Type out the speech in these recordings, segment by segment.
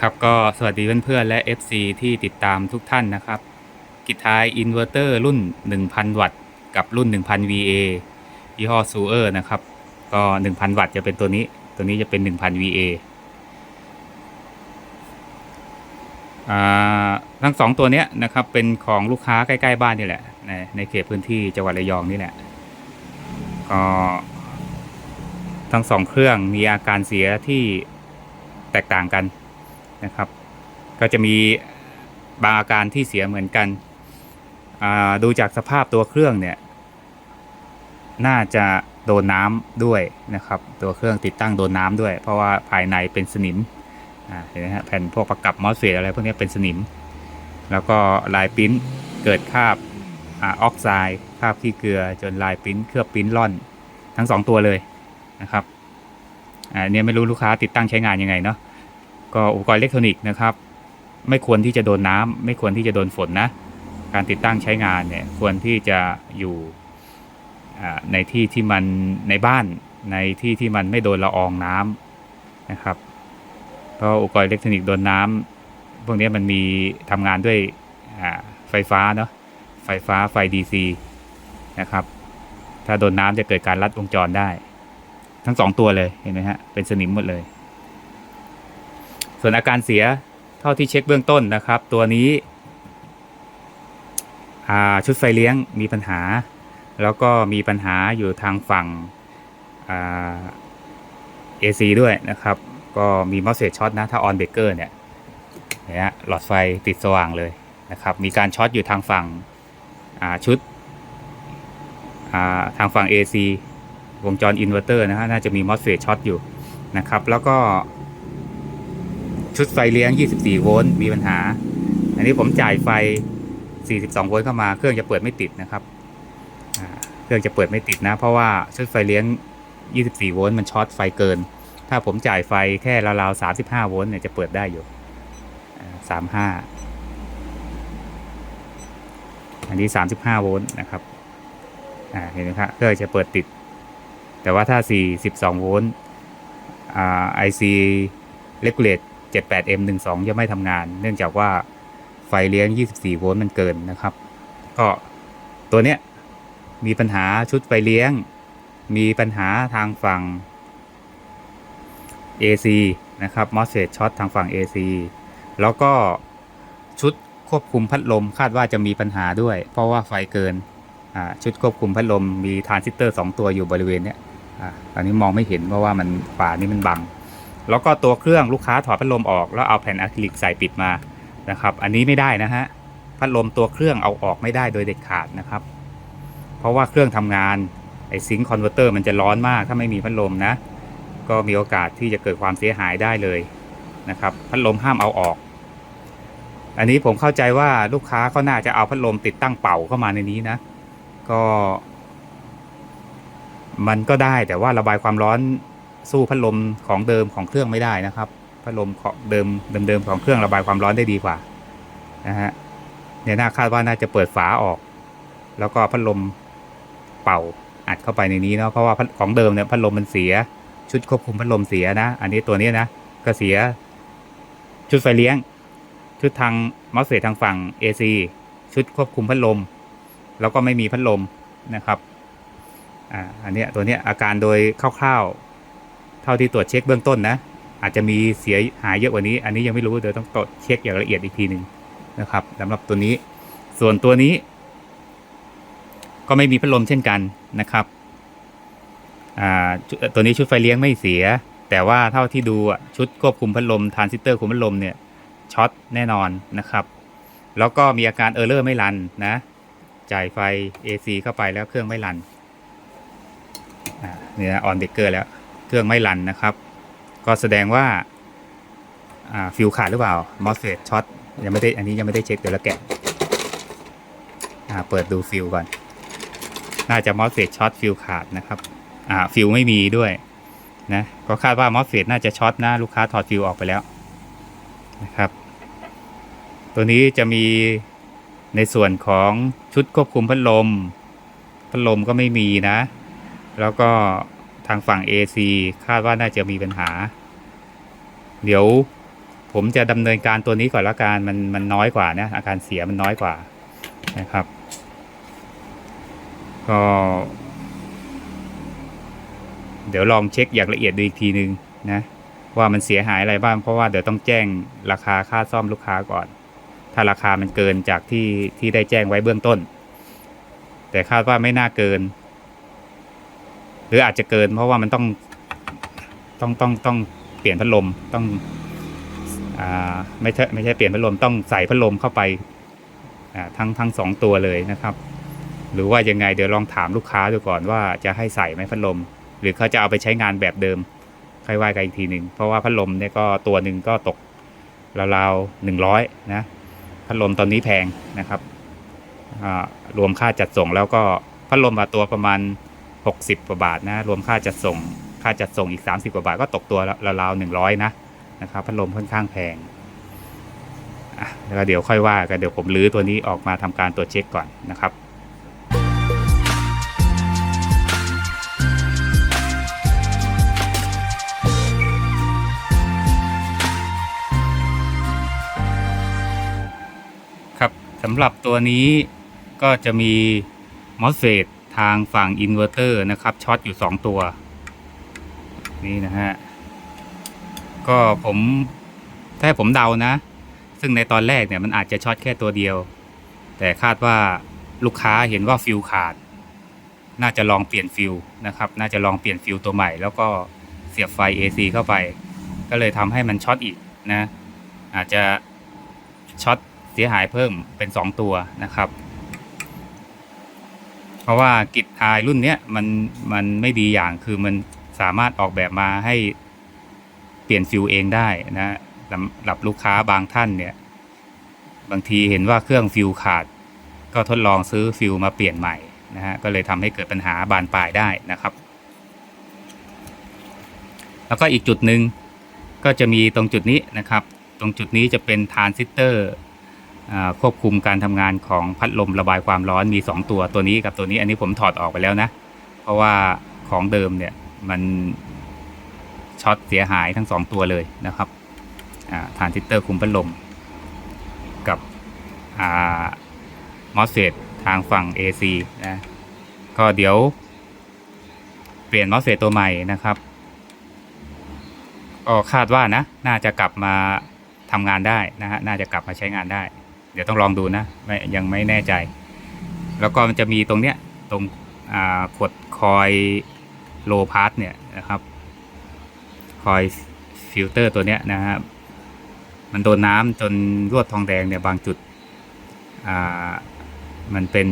ครับก็สวัสดีเพื่อนๆและ FC ที่ติดตามทุกท่านนะครับ กิทายอินเวอร์เตอร์รุ่น 1,000 วัตต์ กับรุ่น 1,000 VA ยี่ห้อซูเออร์นะครับ ก็ 1,000 วัตต์จะเป็นตัวนี้ ตัวนี้จะเป็น 1,000 VA อ่าทั้งสองตัวเนี้ยนะครับ เป็นของลูกค้าใกล้ๆบ้านนี่แหละ ในในเขตพื้นที่จังหวัดระยองนี่แหละ ก็ทั้งสองเครื่องมีอาการเสียที่แตกต่างกัน นะครับ ก็จะมีบางอาการที่เสียเหมือนกัน ดูจากสภาพตัวเครื่องเนี่ย น่าจะโดนน้ำด้วยนะครับ ตัวเครื่องติดตั้งโดนน้ำด้วย เพราะว่าภายในเป็นสนิมเห็นไหมฮะแผ่นพวกประกับมอสเฟตอะไรพวกนี้เป็นสนิม แล้วก็ลายปิ้นเกิดคราบออกไซด์คราบขี้เกลือจนลายปิ้นเคลือบปิ้นร่อนทั้งสองตัวเลยนะครับอ่าเนี่ยไม่รู้ลูกค้าติดตั้งใช้งานยังไงเนาะ ก็อุปกรณ์อิเล็กทรอนิกส์นะครับ ไม่ควรที่จะโดนน้ำไม่ควรที่จะโดนฝนนะ การติดตั้งใช้งานเนี่ยควรที่จะอยู่ในที่ที่มันในบ้านในที่ที่มันไม่โดนละอองน้ำนะครับ เพราะอุปกรณ์อิเล็กทรอนิกส์โดนน้ำพวกนี้มันมีทำงานด้วยไฟฟ้าเนาะไฟฟ้าไฟ DC นะครับ ถ้าโดนน้ำจะเกิดการลัดวงจรได้ ทั้งสองตัวเลยเห็นไหมฮะเป็นสนิมหมดเลย ส่วนอาการเสียเท่าที่เช็คเบื้องต้นนะครับ ตัวนี้ชุดไฟเลี้ยงมีปัญหา แล้วก็มีปัญหาอยู่ทางฝั่งเอ่า AC ด้วยนะครับ ก็มีมอสเฟตช็อตนะ ถ้าออนเบเกอร์เนี่ยเนี่ยหลอดไฟติดสว่างเลยนะครับ มีการช็อตอยู่ทางฝั่งชุดาทางฝั่ง AC วงจรอินเวอร์เตอร์นะฮะน่าจะมีมอสเฟตช็อตอยู่นะครับ แล้วก็ ชุดไฟเลี้ยง 24 โวลต์ มีปัญหา อันนี้ผมจ่ายไฟ 42 โวลต์เข้ามา เครื่องจะเปิดไม่ติดนะครับ เครื่องจะเปิดไม่ติดนะ เพราะว่าชุดไฟเลี้ยง 24 โวลต์ มันช็อตไฟเกิน ถ้าผมจ่ายไฟแค่ราวๆ 35 โวลต์เนี่ยจะเปิดได้อยู่ 35 อันนี้ 35 โวลต์นะครับ เห็นไหมครับ เครื่องจะเปิดติด แต่ว่าถ้า 42 โวลต์อ่า IC regulate 78M12 จะไม่ทำงาน เนื่องจากว่าไฟเลี้ยง 24 โวลต์มันเกินนะครับ ก็ตัวเนี้ยมีปัญหาชุดไฟเลี้ยง มีปัญหาทางฝั่ง AC นะครับ MOSFET ช็อตทางฝั่ง AC แล้วก็ชุดควบคุมพัดลมคาดว่าจะมีปัญหาด้วย เพราะว่าไฟเกินชุดควบคุมพัดลมมีทรานซิสเตอร์ 2 ตัวอยู่บริเวณเนี้ยอ่าตอนนี้มองไม่เห็นเพราะว่ามันฝานี่มันบัง แล้วก็ตัวเครื่องลูกค้าถอดพัดลมออกแล้วเอาแผ่นอะคริลิกใส่ปิดมานะครับ อันนี้ไม่ได้นะฮะพัดลมตัวเครื่องเอาออกไม่ได้โดยเด็ดขาดนะครับ เพราะว่าเครื่องทำงานไอซิงค์คอนเวอร์เตอร์มันจะร้อนมากถ้าไม่มีพัดลมนะ ก็มีโอกาสที่จะเกิดความเสียหายได้เลยนะครับ พัดลมห้ามเอาออก อันนี้ผมเข้าใจว่าลูกค้าเขาน่าจะเอาพัดลมติดตั้งเป่าเข้ามาในนี้นะ ก็ มันก็ได้แต่ว่าระบายความร้อน สู้พัดลมของเดิมของเครื่องไม่ได้นะครับ พัดลมของเดิมเดิมๆของเครื่องระบายความร้อนได้ดีกว่านะฮะเนี่ยน่าคาดว่าน่าจะเปิดฝาออก แล้วก็พัดลมเป่าอัดเข้าไปในนี้เนาะเพราะว่าของเดิมเนี่ยพัดลมมันเสียชุดควบคุมพัดลมเสียนะ อันนี้ตัวนี้นะก็เสียชุดไฟเลี้ยง ชุดทางมอสเฟตทางฝั่ง AC ชุดควบคุมพัดลม แล้วก็ไม่มีพัดลมนะครับอ่าอันนี้ตัวนี้อาการโดยคร่าวๆ ท่าที่ตรวจเช็คเบื้องต้นนะ อาจจะมีเสียหายเยอะกว่านี้ อันนี้ยังไม่รู้เดี๋ยวต้องตรวจเช็คอย่างละเอียดอีกทีหนึ่งนะครับสำหรับตัวนี้ ส่วนตัวนี้ ก็ไม่มีพัดลมเช่นกันนะครับตัวนี้ชุดไฟเลี้ยงไม่เสีย แต่ว่าเท่าที่ดูชุดควบคุมพัดลมทรานซิสเตอร์คุมพัดลมเนี่ยช็อตแน่นอนนะครับ แล้วก็มีอาการเออร์เลอร์ไม่รันนะ จ่ายไฟ AC เข้าไปแล้วเครื่องไม่รันอ่าเนี่ยออนเบเกอร์แล้ว เครื่องไม่รันนะครับ ก็แสดงว่าฟิวขาดหรือเปล่ามอสเฟตช็อตยังไม่ได้อันนี้ยังไม่ได้เช็คเดี๋ยวเราแกะเปิดดูฟิวก่อน น่าจะมอสเฟตช็อตฟิวขาดนะครับฟิวไม่มีด้วยนะก็คาดว่ามอสเฟตน่าจะช็อตนะลูกค้าถอดฟิวออกไปแล้วนะครับ ตัวนี้จะมีในส่วนของชุดควบคุมพัดลม พัดลมก็ไม่มีนะ แล้วก็ ทางฝั่ง AC คาดว่าน่าจะมีปัญหา เดี๋ยวผมจะดำเนินการตัวนี้ก่อนละกันมันมันน้อยกว่านะอาการเสียมันน้อยกว่านะครับ ก็ เดี๋ยวลองเช็คอย่างละเอียดดูอีกทีนึงนะว่ามันเสียหายอะไรบ้างเพราะว่าเดี๋ยวต้องแจ้งราคาค่าซ่อมลูกค้าก่อน ถ้าราคามันเกินจากที่ที่ได้แจ้งไว้เบื้องต้น แต่คาดว่าไม่น่าเกิน หรืออาจจะเกินเพราะว่ามันต้องต้องต้องต้องเปลี่ยนพัดลมต้องอ่าไม่ใช่ไม่ใช่เปลี่ยนพัดลมต้องใส่พัดลมเข้าไปอ่าทั้งทั้งสองตัวเลยนะครับ หรือว่ายังไงเดี๋ยวลองถามลูกค้าดูก่อนว่าจะให้ใส่ไหมพัดลม หรือเขาจะเอาไปใช้งานแบบเดิมค่อยว่ากันอีกทีหนึ่งเพราะว่าพัดลมเนี่ยก็ตัวหนึ่งก็ตกราวๆหนึ่งร้อยนะพัดลมตอนนี้แพงนะครับอ่ารวมค่าจัดส่งแล้วก็พัดลมมาตัวประมาณ 60 กว่าบาทนะ รวมค่าจัดส่ง ค่าจัดส่งอีก 30 กว่าบาทก็ตกตัวราวๆหนึ่งร้อยนะนะครับพัดลมค่อนข้างแพงแล้วก็เดี๋ยวค่อยว่ากันเดี๋ยวผมรื้อตัวนี้ออกมาทำการตรวจเช็คก่อนนะครับครับสำหรับตัวนี้ก็จะมีมอสเฟต ทางฝั่งอินเวอร์เตอร์นะครับช็อตอยู่ 2 ตัว นี่นะฮะ ก็ผมถ้าผมเดานะ ซึ่งในตอนแรกเนี่ยมันอาจจะช็อตแค่ตัวเดียว แต่คาดว่าลูกค้าเห็นว่าฟิลขาด น่าจะลองเปลี่ยนฟิลนะครับ น่าจะลองเปลี่ยนฟิลตัวใหม่ แล้วก็เสียบไฟ AC เข้าไป ก็เลยทำให้มันช็อตอีกนะ อาจจะช็อตเสียหายเพิ่มเป็น 2 ตัวนะครับ ราะว่ากิจไฮรุ่นเนี้ยมันมันไม่ดีอย่างคือมันสามารถออกแบบมาให้เปลี่ยนฟิลเองได้นะสำหรับลูกค้าบางท่านเนี่ย บางทีเห็นว่าเครื่องฟิลขาด ก็ทดลองซื้อฟิลมาเปลี่ยนใหม่นะฮะก็เลยทำให้เกิดปัญหาบานปลายได้นะครับ แล้วก็อีกจุดหนึ่งก็จะมีตรงจุดนี้นะครับ ตรงจุดนี้จะเป็นทรานซิสเตอร์ ควบคุมการทำงานของพัดลมระบายความร้อนมี 2 ตัวตัวนี้กับตัวนี้อันนี้ผมถอดออกไปแล้วนะ เพราะว่าของเดิมเนี่ยมันช็อตเสียหายทั้ง 2 ตัวเลยนะครับอ่านซิสเตอร์คุมพัดลม กับมอสเฟตทางฝั่ง AC นะก็เดี๋ยว เปลี่ยนมอสเฟตตัวใหม่นะครับก็คาดว่านะ น่าจะกลับมาทำงานได้นะฮะน่าจะกลับมาใช้งานได้ เดี๋ยวต้องลองดูนะไม่ยังไม่แน่ใจ แล้วก็มันจะมีตรงเนี้ยตรงอ่าขดคอยโลพาร์ทเนี่ยนะครับคอยฟิลเตอร์ตัวเนี้ยนะฮะมันโดนน้ำจนรวดทองแดงเนี่ยบางจุดมันเป็น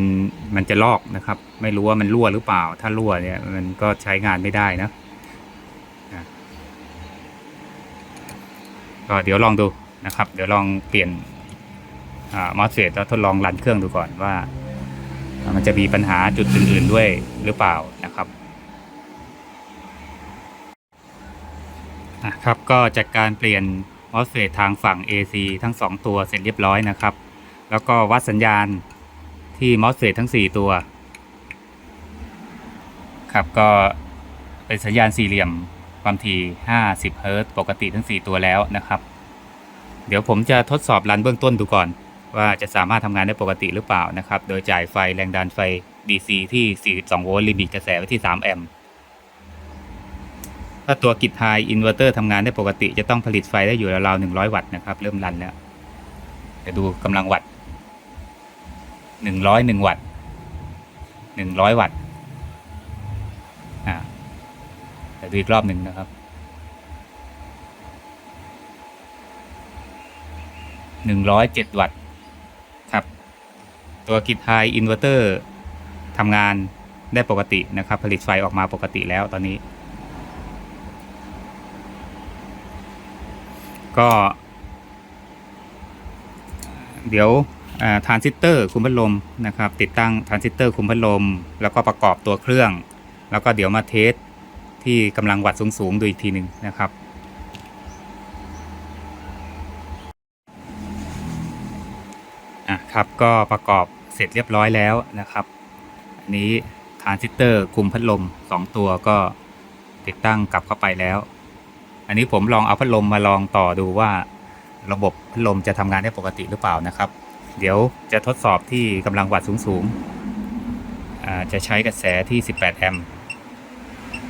มันจะลอกนะครับ ไม่รู้ว่ามันรั่วหรือเปล่า ถ้ารั่วเนี่ยมันก็ใช้งานไม่ได้นะก็เดี๋ยวลองดูนะครับ เดี๋ยวลองเปลี่ยน มอสเฟตแล้วทดลองรันเครื่องดูก่อนว่า มันจะมีปัญหาจุดอื่น ๆด้วยหรือเปล่านะครับอะครับก็จากการเปลี่ยนมอสเฟตทางฝั่ง AC ทั้ง 2 ตัวเสร็จเรียบร้อยนะครับ แล้วก็วัดสัญญาณที่มอสเฟตทั้ง 4 ตัว ครับก็เป็นสัญญาณสี่เหลี่ยมความถี่ 50 เฮิรตซ์ปกติทั้ง 4 ตัวแล้วนะครับ เดี๋ยวผมจะทดสอบรันเบื้องต้นดูก่อน ว่าจะสามารถทำงานได้ปกติหรือเปล่านะครับ โดยจ่ายไฟแรงดันไฟ DC ที่ 42 โวลต์ลิมิตกระแสไว้ที่ 3 แอมป์ถ้าตัวกิจไฮอินเวอร์เตอร์ทำงานได้ปกติ จะต้องผลิตไฟได้อยู่ราวๆ100 วัตต์นะครับ เริ่มรันแล้วจะดูกำลังวัตต์101 วัตต์100 วัตต์อ่าแต่ดูอีกรอบหนึ่งนะครับหนึ่งร้อยเจ็ดวัตต์ ตัวกิจไฮอินเวอร์เตอร์ทำงานได้ปกตินะครับ ผลิตไฟออกมาปกติแล้วตอนนี้ ก็ เดี๋ยวทรานซิสเตอร์คุมพัดลมนะครับ ติดตั้งทรานซิสเตอร์คุมพัดลม แล้วก็ประกอบตัวเครื่อง แล้วก็เดี๋ยวมาเทสที่กำลังวัดสูงๆดูอีกทีหนึ่งนะครับ อะครับ ก็ประกอบเสร็จเรียบร้อยแล้วนะครับ อันนี้ทรานซิสเตอร์คุมพัดลม 2 ตัวก็ติดตั้งกลับเข้าไปแล้ว อันนี้ผมลองเอาพัดลมมาลองต่อดูว่า ระบบพัดลมจะทำงานได้ปกติหรือเปล่านะครับ เดี๋ยวจะทดสอบที่กำลังวัตต์สูงๆอ่าจะใช้กระแสที่ 18 แอมป์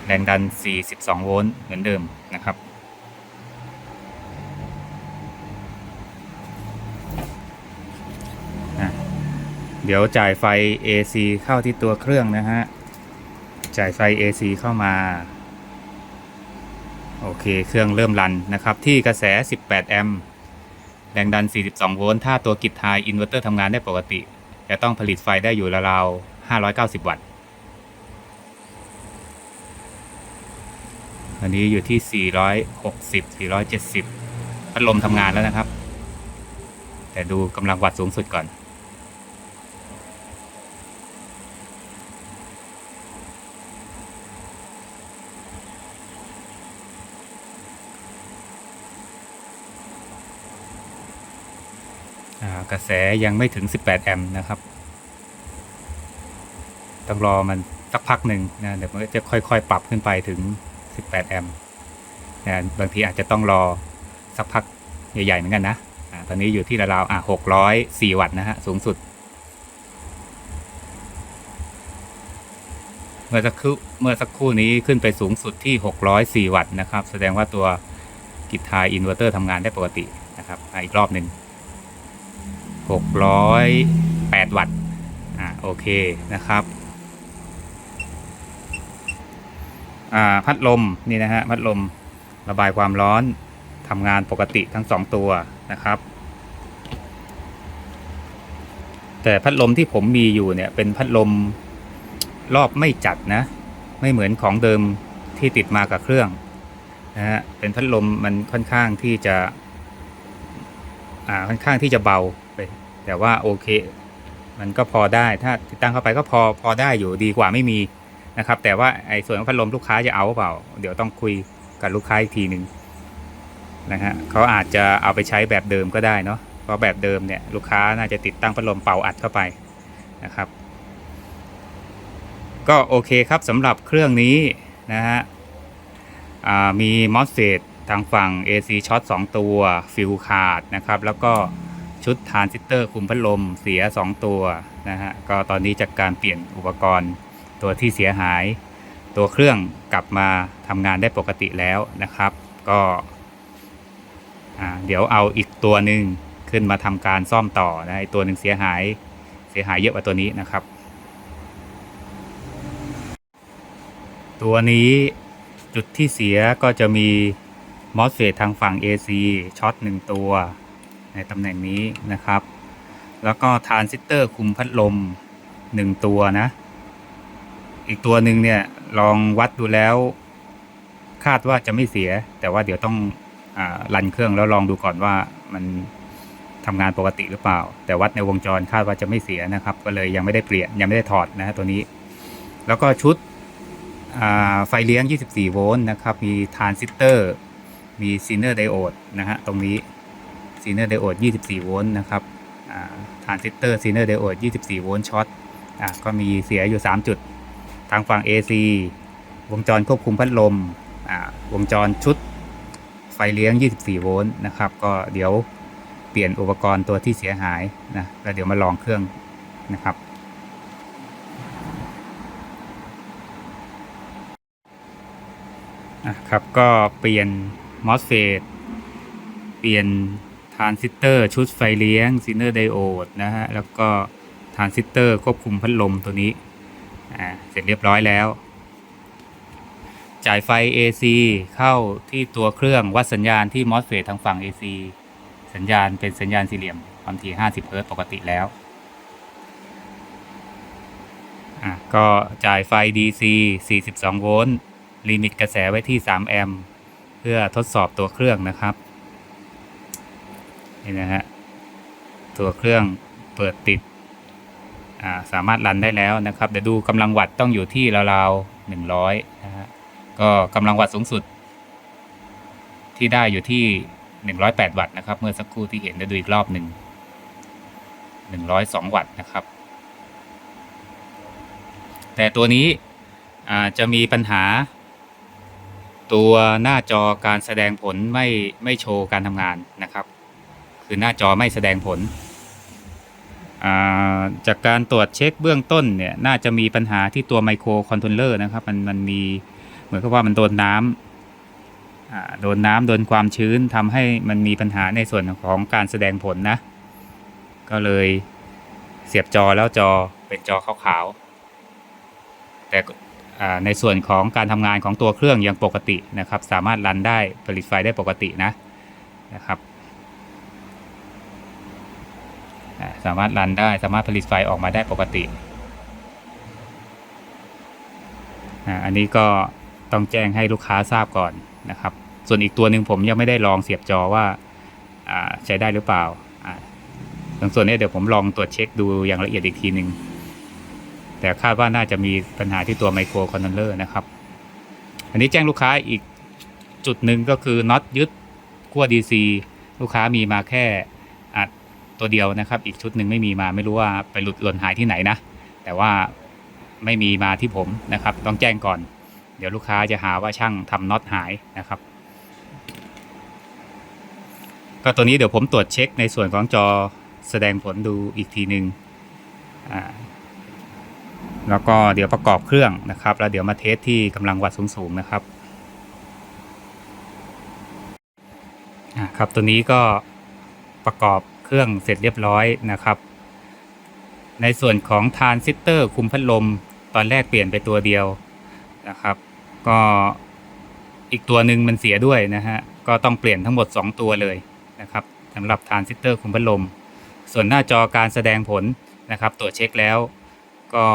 แรงดัน 42 โวลต์เหมือนเดิมนะครับ เดี๋ยวจ่ายไฟ AC เข้าที่ตัวเครื่องนะฮะ จ่ายไฟ AC เข้ามา โอเค เครื่องเริ่มรันนะครับ ที่กระแส 18 แอมป์แรงดัน 42 โวลต์ ถ้าตัวกิจไฮอินเวอร์เตอร์ทำงานได้ปกติ จะต้องผลิตไฟได้อยู่ราวๆ 590 วัตต์ อันนี้อยู่ที่ 460 470 พัดลมทำงานแล้วนะครับ แต่ดูกำลังวัตต์สูงสุดก่อน กระแสยังไม่ถึง 18 แอมป์นะครับ ต้องรอมันสักพักหนึ่งนะเดี๋ยวมันก็จะค่อยๆ ปรับขึ้นไปถึง 18 แอมป์นะบางทีอาจจะต้องรอสักพักใหญ่ๆเหมือนกันนะอ่าตอนนี้อยู่ที่ราวๆอะ604 วัตต์นะฮะสูงสุด เมื่อสักครู่เมื่อสักครู่นี้ขึ้นไปสูงสุดที่ 604 วัตต์นะครับ แสดงว่าตัวกิจทายอินเวอร์เตอร์ทำงานได้ปกตินะครับอีกรอบหนึ่ง 608 วัตต์อ่าโอเคนะครับอ่าพัดลมนี่นะฮะพัดลมระบายความร้อนทำงานปกติทั้งสองตัวนะครับ แต่พัดลมที่ผมมีอยู่เนี่ยเป็นพัดลมรอบไม่จัดนะ ไม่เหมือนของเดิมที่ติดมากับเครื่องนะฮะเป็นพัดลมมันค่อนข้างที่จะ อ่าค่อนข้างที่จะเบา ไปแต่ว่าโอเค มันก็พอได้ถ้าติดตั้งเข้าไปก็พอพอได้อยู่ดีกว่าไม่มีนะครับ แต่ว่าไอ้ส่วนของพัดลมลูกค้าจะเอาเปล่า เดี๋ยวต้องคุยกับลูกค้าอีกทีหนึ่งนะฮะเขาอาจจะเอาไปใช้แบบเดิมก็ได้เนาะเพราะแบบเดิมเนี่ยลูกค้าน่าจะติดตั้งพัดลมเป่าอัดเข้าไปนะครับ ก็โอเคครับสำหรับเครื่องนี้นะฮะมี MOSFET ทางฝั่ง AC ช็อต2 ตัวฟิลขาดนะครับ แล้วก็ ชุดทานซิสเตอร์คุมพัดลมเสีย 2 ตัวนะฮะก็ตอนนี้จากการเปลี่ยนอุปกรณ์ตัวที่เสียหาย ตัวเครื่องกลับมาทำงานได้ปกติแล้วนะครับ ก็เดี๋ยวเอาอีกตัวหนึ่งขึ้นมาทำการซ่อมต่อนะไอตัวหนึ่งเสียหายเสียหายเยอะกว่าตัวนี้นะครับ ตัวนี้จุดที่เสียก็จะมีมอสเฟตทางฝั่ง AC ช็อตหนึ่งตัว ในตำแหน่งนี้นะครับ แล้วก็ทานซิสเตอร์คุมพัดลมหนึ่งตัวนะ อีกตัวหนึ่งเนี่ยลองวัดดูแล้ว คาดว่าจะไม่เสีย แต่ว่าเดี๋ยวต้องอารันเครื่องแล้วลองดูก่อนว่ามันทำงานปกติหรือเปล่า แต่วัดในวงจรคาดว่าจะไม่เสียนะครับ ก็เลยยังไม่ได้เปลี่ยนยังไม่ได้ถอดนะตัวนี้ แล้วก็ชุดไฟเลี้ยง 24 โวลต์นะครับ มีทรานซิสเตอร์ มีซีเนอร์ไดโอดนะฮะ ตรงนี้ ซีเนอร์ไดโอด 24 โวลต์นะครับอ่าทรานซิสเตอร์ซีเนอร์ไดโอด 24 โวลต์ช็อตอ่าก็มีเสียอยู่ 3 จุด ทางฝั่ง AC วงจรควบคุมพัดลมอ่าวงจรชุดไฟเลี้ยง 24 โวลต์นะครับ ก็เดี๋ยวเปลี่ยนอุปกรณ์ตัวที่เสียหายนะ แล้วเดี๋ยวมาลองเครื่องนะครับอะครับ ก็เปลี่ยน MOSFET เปลี่ยน ทรานซิสเตอร์ชุดไฟเลี้ยงซินเนอร์ไดโอดนะฮะ แล้วก็ทรานซิสเตอร์ควบคุมพัดลมตัวนี้ อ่า เสร็จเรียบร้อยแล้ว จ่ายไฟ AC เข้าที่ตัวเครื่องวัดสัญญาณที่ MOSFET ทางฝั่ง AC สัญญาณเป็นสัญญาณสี่เหลี่ยมความถี่50เฮิร์ตซ์ปกติแล้ว อะ ก็จ่ายไฟ DC 42 โวลต์ลิมิตกระแสไว้ที่ 3 แอมป์เพื่อทดสอบตัวเครื่องนะครับ นี่นะฮะตัวเครื่องเปิดติดาสามารถรันได้แล้วนะครับเดี๋ยวดูกำลังวัตต์ต้องอยู่ที่ราวๆ100นะฮะก็กำลังวัตต์สูงสุด ที่ได้อยู่ที่108วัตต์นะครับ เมื่อสักครู่ที่เห็นเดี๋ยวดูอีกรอบหนึ่ง102วัตต์นะครับ แต่ตัวนี้จะมีปัญหา ตัวหน้าจอการแสดงผลไม่ไม่โชว์การทำงานนะครับ คือหน้าจอไม่แสดงผลาจากการตรวจเช็คเบื้องต้นเนี่ยน่าจะมีปัญหาที่ตัวไมโครคอนโทรลเลอร์นะครับมันมันมีเหมือนกับว่ามันโดนน้ำโดนน้ำโดนความชื้นทำให้มันมีปัญหาในส่วนของการแสดงผลนะ ก็เลยเสียบจอแล้วจอเป็นจอขาวๆแต่ในส่วนของการทำงานของตัวเครื่องยังปกตินะครับ สามารถรันได้ผลิตไฟได้ปกตินะนะครับอ่า สามารถรันได้สามารถผลิตไฟออกมาได้ปกติ อันนี้ก็ต้องแจ้งให้ลูกค้าทราบก่อนนะครับ ส่วนอีกตัวหนึ่งผมยังไม่ได้ลองเสียบจอว่าใช้ได้หรือเปล่าอ่าตรงส่วนนี้เดี๋ยวผมลองตรวจเช็คดูอย่างละเอียดอีกทีหนึ่งแต่คาดว่าน่าจะมีปัญหาที่ตัวไมโครคอนโทรลเลอร์นะครับ อันนี้แจ้งลูกค้าอีกจุดหนึ่งก็คือน็อตยึดขั้ว DC ลูกค้ามีมาแค่ ตัวเดียวนะครับ อีกชุดหนึ่งไม่มีมาไม่รู้ว่าไปหลุดหล่นหายที่ไหนนะ แต่ว่าไม่มีมาที่ผมนะครับ ต้องแจ้งก่อน เดี๋ยวลูกค้าจะหาว่าช่างทำน็อตหายนะครับ ก็ตัวนี้เดี๋ยวผมตรวจเช็คในส่วนของจอแสดงผลดูอีกทีหนึ่งอ่าแล้วก็เดี๋ยวประกอบเครื่องนะครับ แล้วเดี๋ยวมาเทสที่กำลังวัดสูงๆนะครับอ่าครับตัวนี้ก็ประกอบ เครื่องเสร็จเรียบร้อยนะครับ ในส่วนของทานซิสเตอร์คุมพัดลม ตอนแรกเปลี่ยนไปตัวเดียวนะครับ ก็อีกตัวหนึ่งมันเสียด้วยนะฮะก็ต้องเปลี่ยนทั้งหมด 2 ตัวเลยนะครับสำหรับทานซิสเตอร์คุมพัดลม ส่วนหน้าจอการแสดงผลนะครับ ตรวจเช็คแล้วก็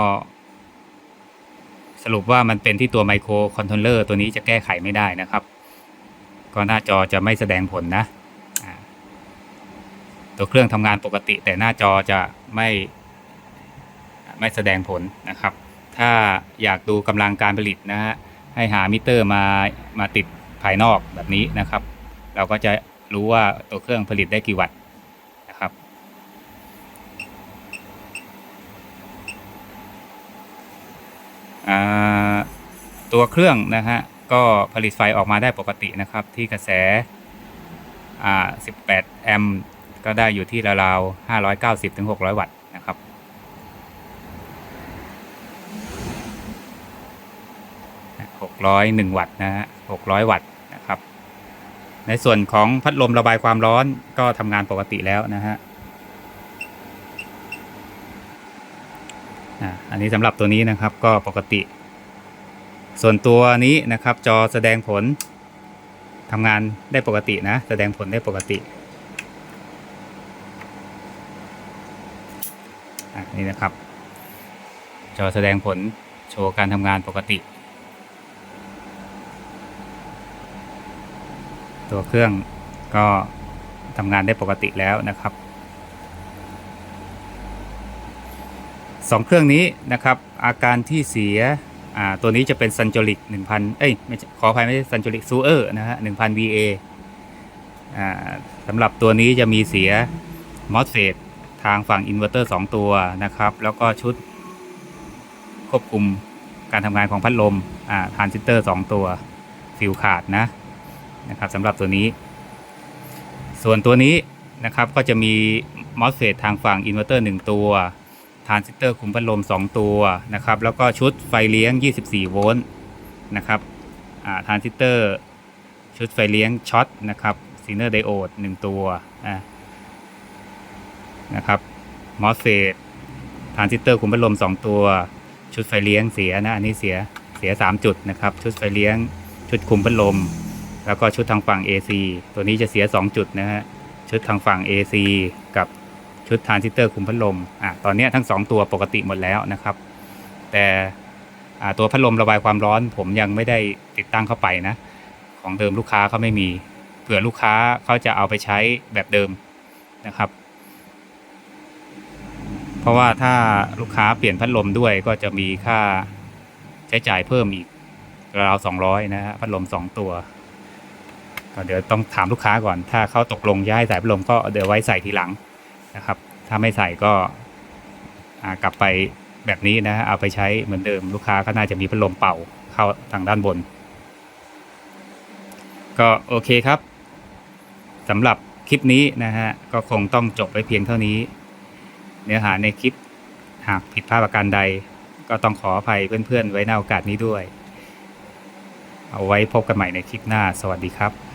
สรุปว่ามันเป็นที่ตัวไมโครคอนโทรลเลอร์ตัวนี้จะแก้ไขไม่ได้นะครับ ก็หน้าจอจะไม่แสดงผลนะ ตัวเครื่องทำงานปกติ แต่หน้าจอจะไม่ไม่แสดงผลนะครับ ถ้าอยากดูกำลังการผลิตนะฮะให้หามิเตอร์มามาติดภายนอกแบบนี้นะครับ เราก็จะรู้ว่าตัวเครื่องผลิตได้กี่วัตต์นะครับอ่าตัวเครื่องนะฮะก็ผลิตไฟออกมาได้ปกตินะครับ ที่กระแสอ่า18 แอมป์ ก็ได้อยู่ที่ราวๆ590ถึง600 วัตต์นะครับ 601 วัตต์นะฮะ600 วัตต์นะครับ ในส่วนของพัดลมระบายความร้อนก็ทำงานปกติแล้วนะฮะอันนี้สำหรับตัวนี้นะครับก็ปกติ ส่วนตัวนี้นะครับจอแสดงผลทำงานได้ปกตินะ แสดงผลได้ปกติอะ นี่นะครับจอแสดงผลโชว์การทำงานปกติ ตัวเครื่องก็ทำงานได้ปกติแล้วนะครับสองเครื่องนี้นะครับ อาการที่เสียตัวนี้จะเป็นซันจ o ลิก1,000 เอ้ยขออภัยไม่ใช่ซันจ o ลิกซูเออร์นะฮะ1,000 VA อ่าสำหรับตัวนี้จะมีเสียมอสเฟต ทางฝั่งอินเวอร์เตอร์2ตัวนะครับ แล้วก็ชุดควบคุมการทำงานของพัดลมอ่าทรานซิสเตอร์2ตัวฟิวขาดนะนะครับสำหรับตัวนี้ ส่วนตัวนี้นะครับก็จะมีมอสเฟตทางฝั่งอินเวอร์เตอร์1ตัวทรานซิสเตอร์คุมพัดลม 2 ตัวนะครับ แล้วก็ชุดไฟเลี้ยง 24 โวลต์นะครับอ่าทรานซิสเตอร์ชุดไฟเลี้ยงช็อตนะครับซีเนอร์ไดโอด1ตัวอ่า นะครับมอสเฟตทรานซิสเตอร์คุมพัดลม 2 ตัว ชุดไฟเลี้ยงเสียนะอันนี้เสียเสีย 3 จุดนะครับ ชุดไฟเลี้ยง ชุดคุมพัดลม แล้วก็ชุดทางฝั่ง AC ตัวนี้จะเสีย 2 จุดนะฮะชุดทางฝั่ง AC กับชุดทรานซิสเตอร์คุมพัดลมอะตอนนี้ทั้ง 2 ตัวปกติหมดแล้วนะครับ แต่อ่าตัวพัดลมระบายความร้อน ผมยังไม่ได้ติดตั้งเข้าไปนะ ของเดิมลูกค้าเขาไม่มีเผื่อลูกค้าเขาจะเอาไปใช้แบบเดิมนะครับ เพราะว่าถ้าลูกค้าเปลี่ยนพัดลมด้วยก็จะมีค่าใช้จ่ายเพิ่มอีกราวสองร้อยนะฮะพัดลมสองตัวก็เดี๋ยวต้องถามลูกค้าก่อน ถ้าเขาตกลงย้ายสายพัดลมก็เดี๋ยวไว้ใส่ทีหลังนะครับ ถ้าไม่ใส่ก็กลับไปแบบนี้นะฮะเอาไปใช้เหมือนเดิมลูกค้าก็น่าจะมีพัดลมเป่าเข้าทางด้านบน ก็โอเคครับสำหรับคลิปนี้นะฮะก็คงต้องจบไว้เพียงเท่านี้ เนื้อหาในคลิปหากผิดพลาดประการใด ก็ต้องขออภัยเพื่อนๆ ไว้ในโอกาสนี้ด้วย เอาไว้พบกันใหม่ในคลิปหน้า สวัสดีครับ